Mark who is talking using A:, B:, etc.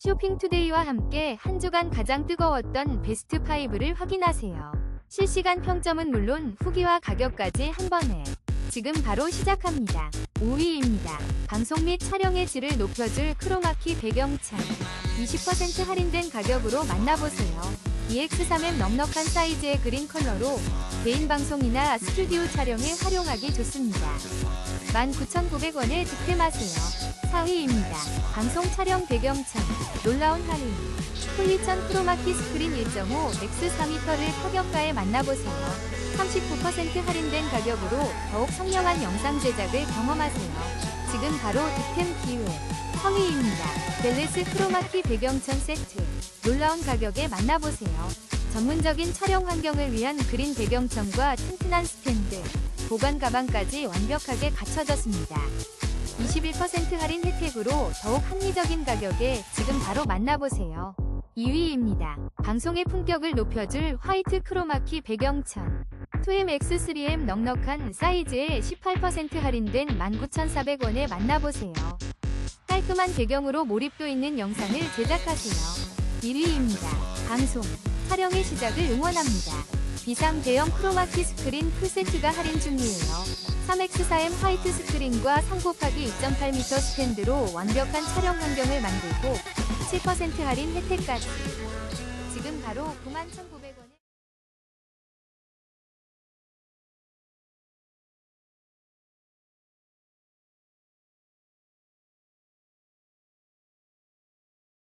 A: 쇼핑투데이와 함께 한 주간 가장 뜨거웠던 베스트 5를 확인하세요. 실시간 평점은 물론 후기와 가격까지 한 번에. 지금 바로 시작합니다. 5위입니다. 방송 및 촬영의 질을 높여줄 크로마키 배경창. 20% 할인된 가격으로 만나보세요. EX3M 넉넉한 사이즈의 그린 컬러로 개인 방송이나 스튜디오 촬영에 활용하기 좋습니다. 19,900원에 득템하세요. 4위입니다. 방송 촬영 배경창. 놀라운 할인. 폴리천 크로마키 스크린 1.5 맥스 4m를 타격가에 만나보세요. 39% 할인된 가격으로 더욱 선명한 영상 제작을 경험하세요. 지금 바로 득템 기회. 성의입니다. 벨레스 크로마키 배경천 세트. 놀라운 가격에 만나보세요. 전문적인 촬영 환경을 위한 그린 배경천과 튼튼한 스탠드, 보관 가방까지 완벽하게 갖춰졌습니다. 21% 할인 혜택으로 더욱 합리적인 가격에 지금 바로 만나보세요. 2위입니다. 방송의 품격을 높여줄 화이트 크로마키 배경천. 2MX3M 넉넉한 사이즈에 18% 할인된 19,400원에 만나보세요. 깔끔한 배경으로 몰입도 있는 영상을 제작하세요. 1위입니다. 방송, 촬영의 시작을 응원합니다. 비상 대형 크로마키 스크린 풀세트가 할인 중이에요. 3X4M 화이트 스크린과 3 곱하기 2.8m 스탠드로 완벽한 촬영 환경을 만들고 7% 할인 혜택까지. 지금 바로 91,900원에